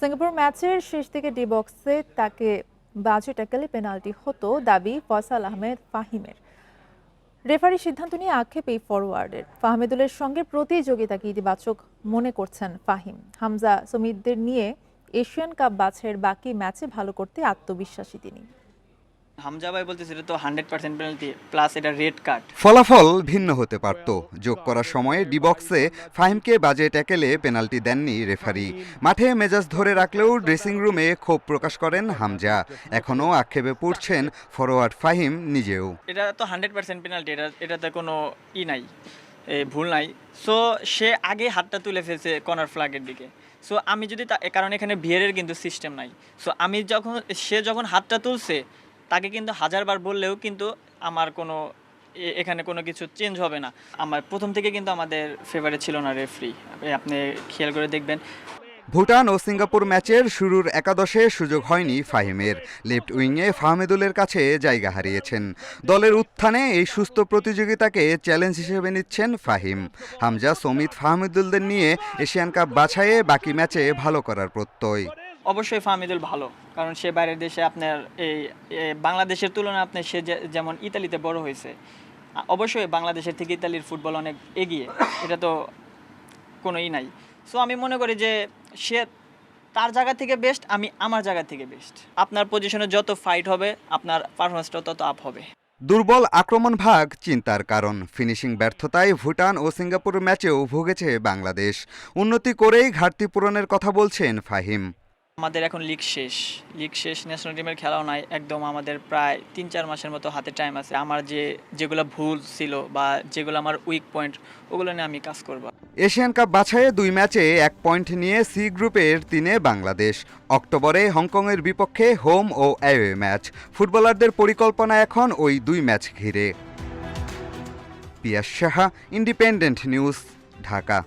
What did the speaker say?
Singapore ম্যাচের শেষ দিকে ডি বক্সে তাকে বাজে ট্যাকেলে পেনাল্টি হতো দাবি ফয়সাল আহমেদ ফাহিমের। রেফারি সিদ্ধান্ত নিয়ে আক্ষেপ এই ফরওয়ার্ডের ফাহমেদুলের সঙ্গে প্রতিযোগিতাকে ইতিবাচক মনে করছেন ফাহিম। হামজা সমিতদের নিয়ে এশিয়ান কাপ বাছের বাকি ম্যাচে ভালো করতে আত্মবিশ্বাসী তিনি। হামজা ভাই বলতেছে এটা তো হান্ড্রেড পার্সেন্ট পেনাল্টি প্লাস এটা রেড কার্ড ফলাফল ভিন্ন হতে পারত। যোগ করার সময়ে ডি বক্সে ফাহিমকে বাজে ট্যাকেলে পেনাল্টি দেননি রেফারি মাঠে মেজাজ ধরে রাখলেও ড্রেসিং রুমে ক্ষোভ প্রকাশ করেন হামজা। এখনও আক্ষেপে পড়ছেন ফরোয়ার্ড ফাহিম নিজেও। এটা তো হান্ড্রেড পার্সেন্ট পেনাল্টি এটা এটাতে কোনো ই নাই ভুল নাই। সো সে আগে হাতটা তুলে ফেলছে কর্নার ফ্ল্যাগের দিকে। সো আমি যদি কারণ এখানে ভিয়ারের কিন্তু সিস্টেম নাই। সো আমি যখন সে যখন হাতটা তুলছে তাকে কিন্তু হাজারবার বললেও কিন্তু আমার কোনো এখানে কোনো কিছু চেঞ্জ হবে না। আমার প্রথম থেকে কিন্তু আমাদের ফেভারে ছিল না রেফরি আপনি খেয়াল করে দেখবেন। ভুটান ও সিঙ্গাপুর ম্যাচের শুরুর একাদশে সুযোগ হয়নি ফাহিমের। লেফট উইংয়ে ফাহমেদুলের কাছে জায়গা হারিয়েছেন। দলের উত্থানে এই সুস্থ প্রতিযোগিতাকে চ্যালেঞ্জ হিসেবে নিচ্ছেন ফাহিম। হামজা সমিত ফাহমেদুলদের নিয়ে এশিয়ান কাপ বাছাইয়ে বাকি ম্যাচে ভালো করার প্রত্যয়। অবশ্যই ফাহমিদুল ভালো, কারণ সে বাইরের দেশে আপনার এই বাংলাদেশের তুলনায় আপনি সে যেমন ইতালিতে বড় হয়েছে অবশ্যই বাংলাদেশের থেকে ইতালির ফুটবল অনেক এগিয়ে, এটা তো কোনোই নাই। সো আমি মনে করি যে সে তার জায়গা থেকে বেস্ট আমি আমার জায়গা থেকে বেস্ট আপনার পজিশনে যত ফাইট হবে, আপনার পারফরমেন্সটা তত আপ হবে। দুর্বল আক্রমণ ভাগ চিন্তার কারণ। ফিনিশিং ব্যর্থতায় ভুটান ও সিঙ্গাপুর ম্যাচেও ভুগেছে বাংলাদেশ। উন্নতি করেই ঘাটতি পূরণের কথা বলছেন ফাহিম। আমাদের এখন লিগ শেষ। লিগ শেষ ন্যাশনাল টিমের খেলাও নাই, একদম আমাদের প্রায় তিন চার মাসের মতো হাতে টাইম আছে। আমার যে, যেগুলো ভুল ছিল বা যেগুলো আমার উইক পয়েন্ট ওগুলো নিয়ে আমি কাজ করব। এশিয়ান কাপ বাছাইয়ে দুই ম্যাচে এক পয়েন্ট নিয়ে সি গ্রুপের তিনে বাংলাদেশ। অক্টোবরে হংকংয়ের বিপক্ষে হোম ও অ্যাওয়ে ম্যাচ ফুটবলারদের পরিকল্পনা এখন ওই দুই ম্যাচ ঘিরে। Piyas Saha independent news Dhaka.